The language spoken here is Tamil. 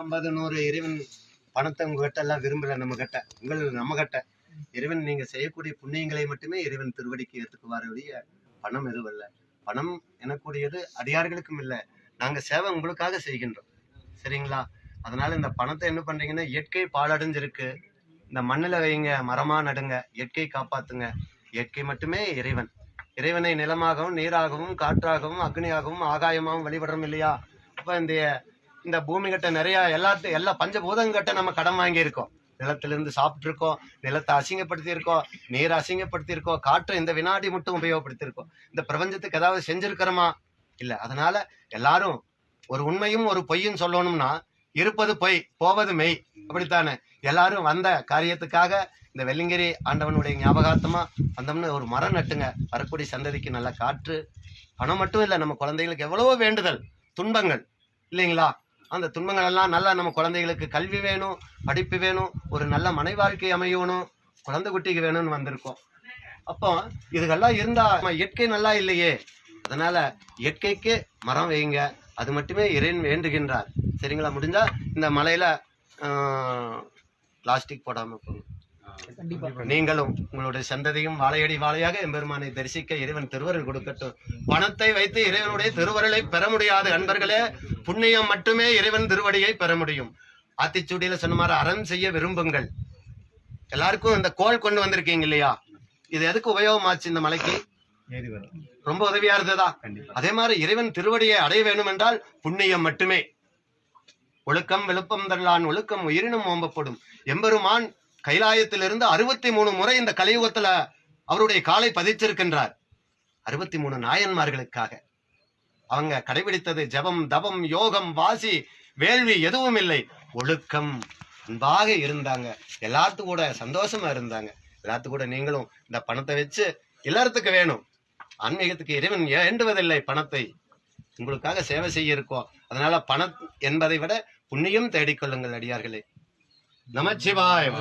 ஐம்பது நூறு இறைவன் பணத்தை உங்ககிட்ட எல்லாம் விரும்பல நம்ம கிட்ட. உங்கள் நம்ம கிட்ட. இறைவன் நீங்க செய்யக்கூடிய புண்ணியங்களை மட்டுமே இறைவன் திருவடிக்கு ஏற்றுக்குவார் ஒழிய பணம் எதுவும் இல்லை. பணம் எனக்கூடியது அடியார்களுக்கும் இல்லை. நாங்க சேவை உங்களுக்காக செய்கின்றோம். சரிங்களா? அதனால இந்த பணத்தை என்ன பண்றீங்கன்னா இயற்கை பாலடைஞ்சிருக்கு இந்த மண்ணில் வைங்க மரமா நடுங்க இயற்கை காப்பாத்துங்க. இயற்கை மட்டுமே இறைவன். இறைவனை நிலமாகவும் நீராகவும் காற்றாகவும் அக்னியாகவும் ஆகாயமாகவும் வழிபடுறோம் இல்லையா? இப்போ இந்த இந்த பூமி கிட்ட நிறைய எல்லாத்து எல்லா பஞ்சபூதங்கிட்ட நம்ம கடன் வாங்கியிருக்கோம். நிலத்திலிருந்து சாப்பிட்டு இருக்கோம் நிலத்தை அசிங்கப்படுத்தியிருக்கோம் நீரை அசிங்கப்படுத்தியிருக்கோம் காற்றை இந்த வினாடி மட்டும் உபயோகப்படுத்தியிருக்கோம். இந்த பிரபஞ்சத்துக்கு ஏதாவது செஞ்சிருக்கிறோமா? இல்ல. அதனால எல்லாரும் ஒரு உண்மையும் ஒரு பொய்யும் சொல்லணும்னா இருப்பது பொய் போவது மெய். அப்படித்தானே? எல்லாரும் வந்த காரியத்துக்காக இந்த வெள்ளிங்கிரி ஆண்டவனுடைய ஞாபகார்த்தமா வந்தோம்னு ஒரு மரம் நட்டுங்க. வரக்கூடிய சந்ததிக்கு நல்ல காற்று. பணம் மட்டும் இல்லை நம்ம குழந்தைகளுக்கு எவ்வளவோ வேண்டுதல் துன்பங்கள். இல்லைங்களா? அந்த துன்பங்கள் எல்லாம் நல்லா நம்ம குழந்தைகளுக்கு கல்வி வேணும் படிப்பு வேணும் ஒரு நல்ல மனை வாழ்க்கை அமையணும் குழந்தை குட்டிக்கு வேணும்னு வந்திருக்கோம். அப்போ இதுகெல்லாம் இருந்தா நம்ம இயற்கை நல்லா இல்லையே. அதனால இயற்கைக்கு மரம் வைங்க அது மட்டுமே இறைவன் வேண்டுகின்றார். சரிங்களா? முடிஞ்சா இந்த மலையில பிளாஸ்டிக் போடாம போங்க. கண்டிப்பா. நீங்களும் உங்களுடைய சந்ததியும் வாழையடி வாழையாக எம்பெருமானை தரிசிக்க இறைவன் திருவருள் கொடுக்கட்டும். பணத்தை வைத்து இறைவனுடைய திருவருளை பெற முடியாது அன்பர்களே. புண்ணியம் மட்டுமே இறைவன் திருவடியை பெற முடியும். ஆத்திச்சூடியில சொன்ன மாதிரி அறம் செய்ய விரும்புங்கள். எல்லாருக்கும் இந்த கோல் கொண்டு வந்திருக்கீங்க இல்லையா? இது எதுக்கு உபயோகமாச்சு இந்த மலைக்கு? ரொம்ப உதவியா இருந்ததா? அதே மாதிரி இறைவன் திருவடியை அடைய வேண்டும் என்றால் புண்ணியம் மட்டுமே. ஒழுக்கம் விழுப்பம் தரலான் ஒழுக்கம் உயிரினும் ஓம்பப்படும். எம்பெருமான் கைலாயத்திலிருந்து அறுபத்தி மூணு முறை இந்த கலியுகத்துல அவருடைய காலை பதிச்சிருக்கின்றார். அறுபத்தி மூணு நாயன்மார்களுக்காக. அவங்க கடைபிடித்தது ஜபம் தபம் யோகம் வாசி வேள்வி எதுவும் இல்லை. ஒழுக்கம். அன்பாக இருந்தாங்க. எல்லாத்து கூட சந்தோஷமா இருந்தாங்க. எல்லாத்து கூட நீங்களும் இந்த பணத்தை வச்சு எல்லாத்துக்கு வேணும். ஆன்மீகத்துக்கு இறைவன் ஏண்டுவதில்லை பணத்தை. உங்களுக்காக சேவை செய்ய இருக்கோம். அதனால பணம் என்பதை விட புண்ணியம் தேடிக்கொள்ளுங்கள் அடியார்களே. நமச்சிவாய்